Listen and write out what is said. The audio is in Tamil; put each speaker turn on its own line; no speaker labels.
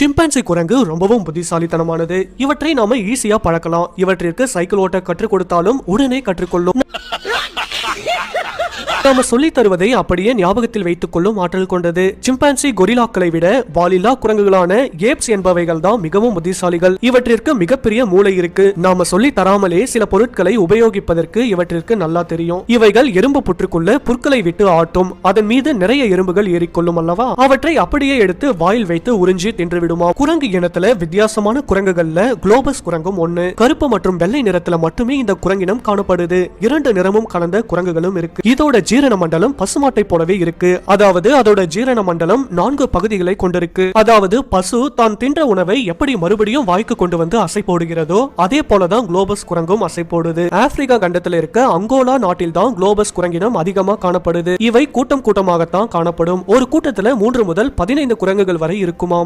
சிம்பான்சி குரங்கு ரொம்பவும் புத்திசாலித்தனமானது. இவற்றை நாம ஈஸியா பழக்கலாம். இவற்றிற்கு சைக்கிள் ஓட்ட கற்றுக் கொடுத்தாலும் உடனே கற்றுக்கொள்ளும். நாம சொல்லி தருவதை அப்படியே ஞாபகத்தில் வைத்துக் கொள்ளும் ஆற்றல் கொண்டது. சிம்பான்சி கொரில்லாக்களை விட வாலில்லா குரங்குகளான ஏப்ஸ் என்பவைகள் தான் மிகவும் புத்திசாலிகள். இவற்றிற்கு மிகப்பெரிய மூளை இருக்கு. நாம சொல்லி தராமலே சில பொருட்களை உபயோகிப்பதற்கு இவற்றிற்கு நல்லா தெரியும். இவைகள் எறும்பு புற்றுக்குள்ள புற்களை விட்டு ஆட்டும். அதன் மீது நிறைய எறும்புகள் ஏறிக்கொள்ளும் அல்லவா? அவற்றை அப்படியே எடுத்து வாயில் வைத்து உறிஞ்சி தின்று விடுமா குரங்கு இனத்துல வித்தியாசமான குரங்குகள்ல குளோபஸ் குரங்கும் ஒண்ணு. கருப்பு மற்றும் வெள்ளை நிறத்துல மட்டுமே இந்த குரங்கினம் காணப்படுது. இரண்டு நிறமும் கலந்த குரங்குகளும் இருக்கு. இதோட ஜீரண மண்டலம் பசுமாட்டை போலவே இருக்கு. அதாவது அதோட ஜீரண மண்டலம் நான்கு பகுதிகளை கொண்டிருக்கு. அதாவது பசு தான் தின்ற உணவை எப்படி மறுபடியும் வாய்க்கு கொண்டு வந்து அசை போடுகிறதோ அதே போலதான் குளோபஸ் குரங்கும் அசை போடுது. ஆப்பிரிக்கா கண்டத்தில் இருக்க அங்கோலா நாட்டில் தான் குளோபஸ் குரங்கினம் அதிகமா காணப்படுது. இவை கூட்டம் கூட்டமாகத்தான் காணப்படும். ஒரு கூட்டத்துல மூன்று முதல் பதினைந்து குரங்குகள் வரை இருக்குமாம்.